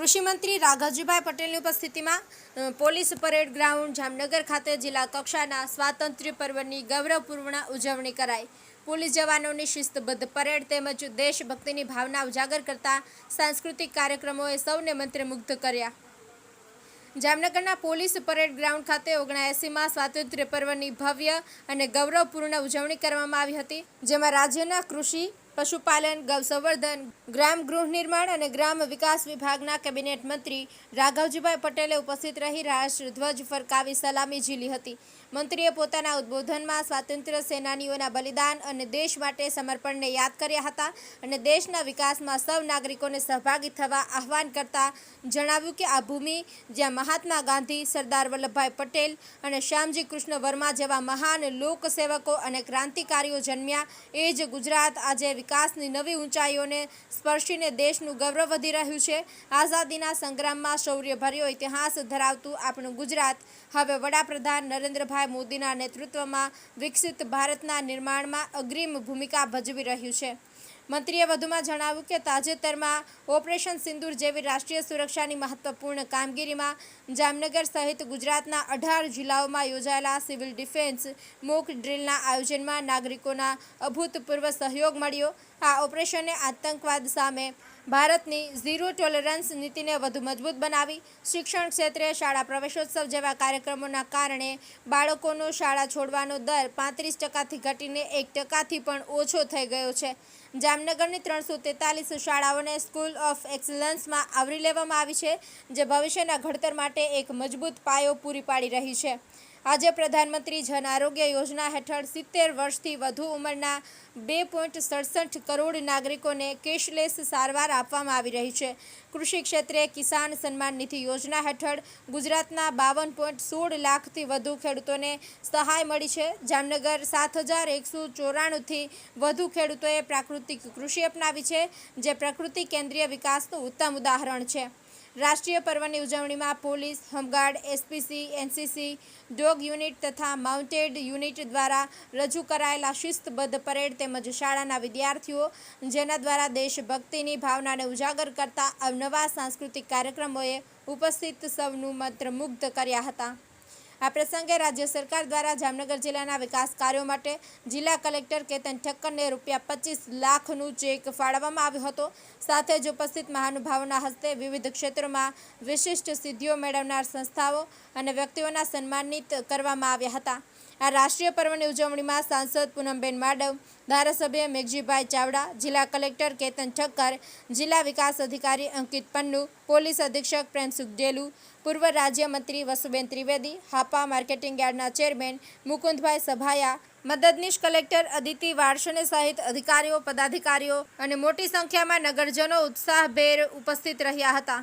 કૃષિમંત્રી રાઘવજીભાઈ પટેલની ઉપસ્થિતિમાં પોલીસ પરેડ ગ્રાઉન્ડ જામનગર ખાતે જિલ્લા કક્ષાના સ્વાતંત્ર્ય પર્વની ગૌરવપૂર્ણ ઉજવણી કરાઈ. પોલીસ જવાનોની શિસ્તબદ્ધ પરેડ તેમજ દેશભક્તિની ભાવના ઉજાગર કરતા સાંસ્કૃતિક કાર્યક્રમોએ સૌને મંત્રમુગ્ધ કર્યા. જામનગરના પોલીસ પરેડ ગ્રાઉન્ડ ખાતે ઓગણએંસીમાં સ્વાતંત્ર્ય પર્વની ભવ્ય અને ગૌરવપૂર્ણ ઉજવણી કરવામાં આવી હતી, જેમાં રાજ્યના કૃષિ પશુપાલન, ગૌસંવર્ધન, ગ્રામ ગૃહ નિર્માણ અને ગ્રામ વિકાસ વિભાગના કેબિનેટ મંત્રી રાઘવજીભાઈ પટેલે ઉપસ્થિત રહી રાષ્ટ્રધ્વજ ફરકાવી સલામી ઝીલી હતી. મંત્રીએ પોતાના ઉદ્બોધનમાં સ્વાતંત્ર્ય સેનાનીઓના બલિદાન અને દેશ માટે સમર્પણને યાદ કર્યા હતા અને દેશના વિકાસમાં સૌ નાગરિકોને સહભાગી થવા આહવાન કરતા જણાવ્યું કે આ ભૂમિ જ્યાં મહાત્મા ગાંધી, સરદાર વલ્લભભાઈ પટેલ અને શ્યામજી કૃષ્ણ વર્મા જેવા મહાન લોકસેવકો અને ક્રાંતિકારીઓ જન્મ્યા, એ જ ગુજરાત આજે વિકાસની નવી ઊંચાઈઓને સ્પર્શીને દેશનું ગૌરવ વધી રહ્યું છે. આઝાદીના સંગ્રામમાં શૌર્યભર્યો ઇતિહાસ ધરાવતું આપણું ગુજરાત હવે વડાપ્રધાન નરેન્દ્રભાઈ મોદીના નેતૃત્વમાં વિકસિત ભારતના નિર્માણમાં અગ્રીમ ભૂમિકા ભજવી રહ્યું છે. મંત્રીએ વધુમાં જણાવ્યું કે તાજેતરમાં ઓપરેશન સિંદૂર જેવી રાષ્ટ્રીય સુરક્ષાની મહત્વપૂર્ણ કામગીરીમાં જામનગર સહિત ગુજરાતના અઢાર જિલ્લાઓમાં યોજાયેલા સિવિલ ડિફેન્સ મોક ડ્રીલના આયોજનમાં નાગરિકોના અભૂતપૂર્વ સહયોગ મળ્યો. આ ઓપરેશને આતંકવાદ સામે ભારતની ઝીરો ટોલરન્સ નીતિને વધુ મજબૂત બનાવી. શિક્ષણ ક્ષેત્રે શાળા પ્રવેશોત્સવ જેવા કાર્યક્રમોના કારણે બાળકોનો શાળા છોડવાનો દર પાંત્રીસ ટકાથી ઘટીને એક ટકાથી પણ ઓછો થઈ ગયો છે. જામનગરની ત્રણસો તેતાલીસ શાળાઓને સ્કૂલ ઓફ એક્સલન્સમાં આવરી લેવામાં આવી છે, જે ભવિષ્યના ઘડતર માટે એક મજબૂત પાયો પૂરી પાડી રહી છે. આજે પ્રધાનમંત્રી જન આરોગ્ય યોજના હેઠળ સિત્તેર વર્ષથી વધુ ઉંમરના બે પોઈન્ટ સડસઠ કરોડ નાગરિકોને કેશલેસ સારવાર આપવામાં આવી રહી છે. કૃષિ ક્ષેત્રે કિસાન સન્માન નિધિ યોજના હેઠળ ગુજરાતના બાવન પોઈન્ટ સોળ લાખથી વધુ ખેડૂતોને સહાય મળી છે. જામનગર સાત હજાર એકસો ચોરાણુંથી વધુ ખેડૂતોએ પ્રાકૃતિક કૃષિ અપનાવી છે, જે પ્રકૃતિ કેન્દ્રીય વિકાસનું ઉત્તમ ઉદાહરણ છે. રાષ્ટ્રીય પર્વની ઉજવણીમાં police, home guard SPC NCC dog unit તથા માઉન્ટેડ યુનિટ દ્વારા રજૂ કરાયેલા શિસ્તબદ્ધ પરેડ તેમજ શાળાના વિદ્યાર્થીઓ, જેના દ્વારા દેશભક્તિની ભાવનાને ઉજાગર કરતા અવનવા સાંસ્કૃતિક કાર્યક્રમોએ ઉપસ્થિત સૌનું મંત્રમુગ્ધ કર્યા હતા. આ પ્રસંગે રાજ્ય સરકાર દ્વારા જામનગર જિલ્લાના વિકાસ કાર્યો માટે જિલ્લા કલેક્ટર કેતન ઠક્કરને રૂપિયા પચીસ લાખનું ચેક ફાળવવામાં આવ્યો હતો. સાથે જ ઉપસ્થિત મહાનુભાવોના હસ્તે વિવિધ ક્ષેત્રોમાં વિશિષ્ટ સિદ્ધિઓ મેળવનાર સંસ્થાઓ અને વ્યક્તિઓના સન્માનિત કરવામાં આવ્યા હતા. આ રાષ્ટ્રીય પર્વની ઉજવણીમાં સાંસદ પૂનમબેન માડવ, ધારાસભ્ય મેઘજીભાઈ ચાવડા, જિલ્લા કલેક્ટર કેતન ઠક્કર, જિલ્લા વિકાસ અધિકારી અંકિત પન્નુ, પોલીસ અધિક્ષક પ્રેમસુખ ડેલુ, પૂર્વ રાજ્યમંત્રી વસુબેન ત્રિવેદી, હાપા માર્કેટિંગ યાર્ડના ચેરમેન મુકુંદભાઈ સભાયા, મદદનીશ કલેક્ટર અદિતિ વારસને સહિત અધિકારીઓ, પદાધિકારીઓ અને મોટી સંખ્યામાં નગરજનો ઉત્સાહભેર ઉપસ્થિત રહ્યા હતા.